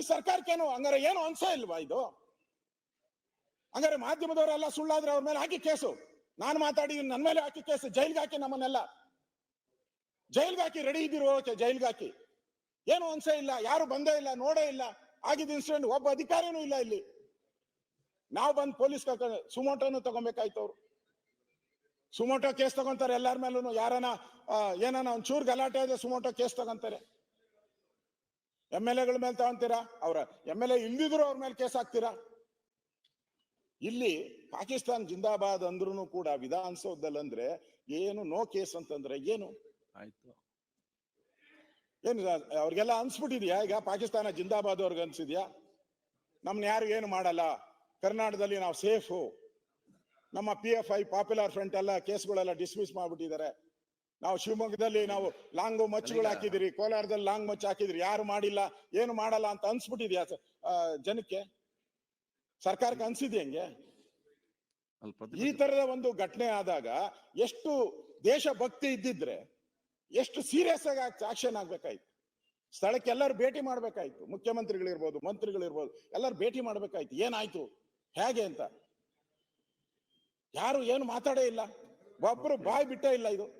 ಈ ಸರ್ಕಾರಕ್ಕೇನು ಹಂಗಾರೆ ಏನು ಅನ್ಸ ಇಲ್ವಾ ಇದು? ಹಂಗಾರೆ ಮಾಧ್ಯಮದವರೆಲ್ಲ ಸುಳ್ಳಾದ್ರೆ ಅವ್ರ ಮೇಲೆ ಹಾಕಿ ಕೇಸು. ನಾನು ಮಾತಾಡಿ ನನ್ನ ಮೇಲೆ ಹಾಕಿ ಕೇಸು. ಜೈಲ್ಗೆ ಹಾಕಿ ನಮ್ಮನ್ನೆಲ್ಲ. ಜೈಲ್ಗೆ ಹಾಕಿ ರೆಡಿ ಇದ್ದಿರೋ ಜೈಲ್ಗೆ ಹಾಕಿ. ಏನು ಅನ್ಸ ಇಲ್ಲ, ಯಾರು ಬಂದೇ ಇಲ್ಲ, ನೋಡೇ ಇಲ್ಲ. ಆಗಿದ್ದ ಇನ್ಸಿಡೆಂಟ್ ಒಬ್ಬ ಅಧಿಕಾರಿನೂ ಇಲ್ಲ ಇಲ್ಲಿ. ನಾವು ಬಂದು ಪೊಲೀಸ್ ಸುಮೋಟೋನು ತಗೊಬೇಕಾಯ್ತು ಅವ್ರು. ಸುಮೋಟೋ ಕೇಸ್ ತಗೊಂತಾರೆ ಎಲ್ಲಾರ ಮೇಲೂ ಯಾರನ ಏನಾನ ಒಂಚೂರು ಗಲಾಟೆ ಆದ್ರೆ ಸುಮೋಟೋ ಕೇಸ್ ತಗೊಂತಾರೆ. ಎಂ ಎಲ್ ಎಗಳ ಮೇಲೆ ತಗೊಂತೀರಾ? ಅವ್ರ ಎಂ ಎಲ್ ಎ ಇಲ್ದಿದ್ರು ಅವ್ರ ಮೇಲೆ ಕೇಸ್ ಹಾಕ್ತೀರಾ? ಇಲ್ಲಿ ಪಾಕಿಸ್ತಾನ್ ಜಿಂದಾಬಾದ್ ಅಂದ್ರೂ ಕೂಡ ವಿಧಾನಸೌಧದಲ್ಲಿ ಅಂದ್ರೆ ಏನು ನೋ ಕೇಸ್ ಅಂತಂದ್ರೆ ಏನು? ಆಯ್ತು. ಏನು ಅವ್ರಿಗೆಲ್ಲ ಅನ್ಸ್ಬಿಟ್ಟಿದ್ಯಾ? ಈಗ ಪಾಕಿಸ್ತಾನ ಜಿಂದಾಬಾದ್ ಅವ್ರಿಗೆ ಅನ್ಸಿದ್ಯಾ? ನಮ್ನ ಯಾರು ಏನು ಮಾಡಲ್ಲ? ಕರ್ನಾಟಕದಲ್ಲಿ ನಾವು ಸೇಫು. ನಮ್ಮ P F I popular front ಎಲ್ಲ ಕೇಸ್ಗಳೆಲ್ಲ ಡಿಸ್ಮಿಸ್ ಮಾಡ್ಬಿಟ್ಟಿದ್ದಾರೆ. ನಾವು ಶಿವಮೊಗ್ಗದಲ್ಲಿ ನಾವು ಲಾಂಗು ಮಚ್ಚುಗಳು ಹಾಕಿದ್ರಿ ಕೋಲಾರದಲ್ಲಿ ಲಾಂಗ್ ಮಚ್ಚು ಹಾಕಿದ್ರಿ ಯಾರು ಮಾಡಿಲ್ಲ ಏನು ಮಾಡಲ್ಲ ಅಂತ ಅನ್ಸ್ಬಿಟ್ಟಿದ್ಯಾ ಜನಕ್ಕೆ? ಸರ್ಕಾರಕ್ಕೆ ಅನ್ಸಿದೆ ಹೆಂಗೆ? ಈ ತರದ ಒಂದು ಘಟನೆ ಆದಾಗ ಎಷ್ಟು ದೇಶಭಕ್ತಿ ಇದ್ದಿದ್ರೆ ಎಷ್ಟು ಸೀರಿಯಸ್ ಆಗಿ ಆಕ್ಷನ್ ಆಗ್ಬೇಕಾಯ್ತು. ಸ್ಥಳಕ್ಕೆ ಎಲ್ಲರೂ ಭೇಟಿ ಮಾಡ್ಬೇಕಾಯ್ತು. ಮುಖ್ಯಮಂತ್ರಿಗಳಿರ್ಬೋದು ಮಂತ್ರಿಗಳಿರ್ಬೋದು ಎಲ್ಲರೂ ಭೇಟಿ ಮಾಡ್ಬೇಕಾಯ್ತು. ಏನಾಯ್ತು? ಹೇಗೆ ಅಂತ? ಯಾರು ಏನು ಮಾತಾಡೇ ಇಲ್ಲ. ಒಬ್ರು ಬಾಯ್ ಬಿಟ್ಟೇ ಇಲ್ಲ ಇದು.